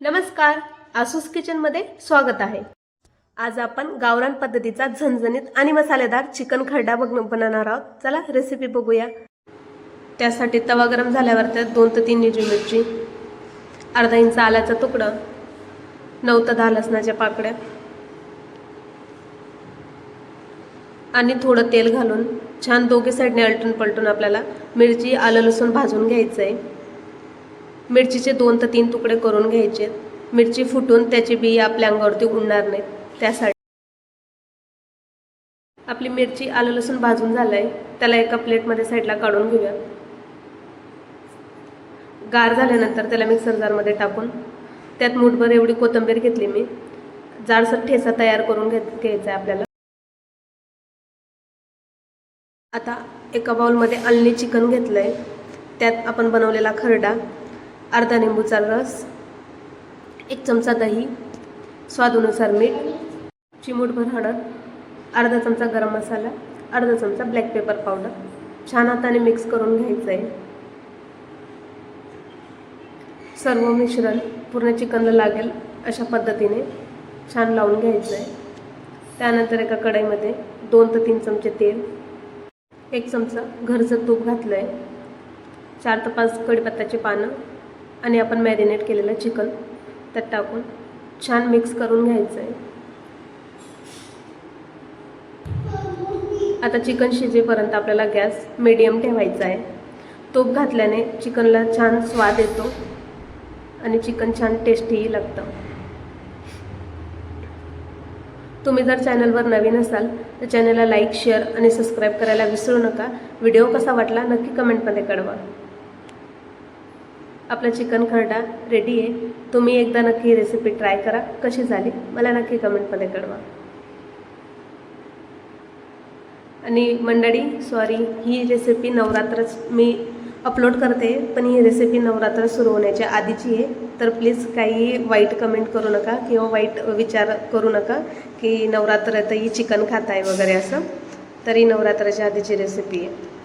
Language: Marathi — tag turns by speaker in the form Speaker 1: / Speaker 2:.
Speaker 1: नमस्कार आसूस किचनमध्ये स्वागत आहे. आज आपण गावरान पद्धतीचा झणझणीत आणि मसालेदार चिकन खरडा बघ बनवणार आहोत. चला रेसिपी बघूया. त्यासाठी तवा गरम झाल्यावर त्यात दोन ते तीन हिरवी मिरची अर्धा इंच आल्याचा तुकडा नऊ ते दहा लसणाच्या पाकड्या आणि थोडं तेल घालून छान दोघी साईडने अलटून पलटून आपल्याला मिरची आलं लसूण भाजून घ्यायचं आहे मिरचीचे दोन ते तीन तुकडे करून घ्यायचे. मिरची फुटून त्याची बी आपल्या अंगावरती उडणार नाहीत. त्यासाठी आपली मिरची आलं लसूण भाजून झालंय. त्याला एका प्लेटमध्ये साईडला काढून घेऊया. गार झाल्यानंतर त्याला मिक्सर जारमध्ये टाकून त्यात मुठभर एवढी कोथिंबीर घेतली मी. जाडसर ठेसा तयार करून घेत घ्यायचा आहे आपल्याला. आता एका बाउलमध्ये अल्ली चिकन घेतलं आहे त्यात आपण बनवलेला खरडा अर्धा लिंबूचा रस एक चमचा दही स्वादानुसार मीठ चिमूटभर हळद अर्धा चमचा गरम मसाला अर्धा चमचा ब्लॅक पेपर पावडर छान हाताने मिक्स करून घ्यायचं आहे सर्व मिश्रण पूर्ण चिकनला लागेल अशा पद्धतीने छान लावून घ्यायचं आहे त्यानंतर एका कढईमध्ये दोन ते तीन चमचे तेल एक चमचा घरचं तूप घातलं आहे चार ते पाच कढीपत्ताची पानं आणि आपण मॅरिनेट केलेलं चिकन त्यात टाकून छान मिक्स करून घ्यायचं आहे आता चिकन शिजेपर्यंत आपल्याला गॅस मीडियम ठेवायचा आहे तूप घातल्याने चिकनला छान स्वाद येतो आणि चिकन छान टेस्टीही लागतं. तुम्ही जर चॅनलवर नवीन असाल तर चॅनलला लाईक शेअर आणि सबस्क्राईब करायला विसरू नका. व्हिडिओ कसा वाटला नक्की कमेंटमध्ये कळवा. आपला चिकन खरडा रेडी आहे. तुम्ही एकदा नक्की ही रेसिपी ट्राय करा. कशी झाली? मला नक्की कमेंटमध्ये कळवा. आणि मंडळी सॉरी ही रेसिपी नवरात्रच मी अपलोड करते पण ही रेसिपी नवरात्र सुरू होण्याच्या आधीची आहे. तर प्लीज काही वाईट कमेंट करू नका किंवा वाईट विचार करू नका की नवरात्र तर ही चिकन खात आहे वगैरे असं. तरी नवरात्राच्या आधीची रेसिपी आहे.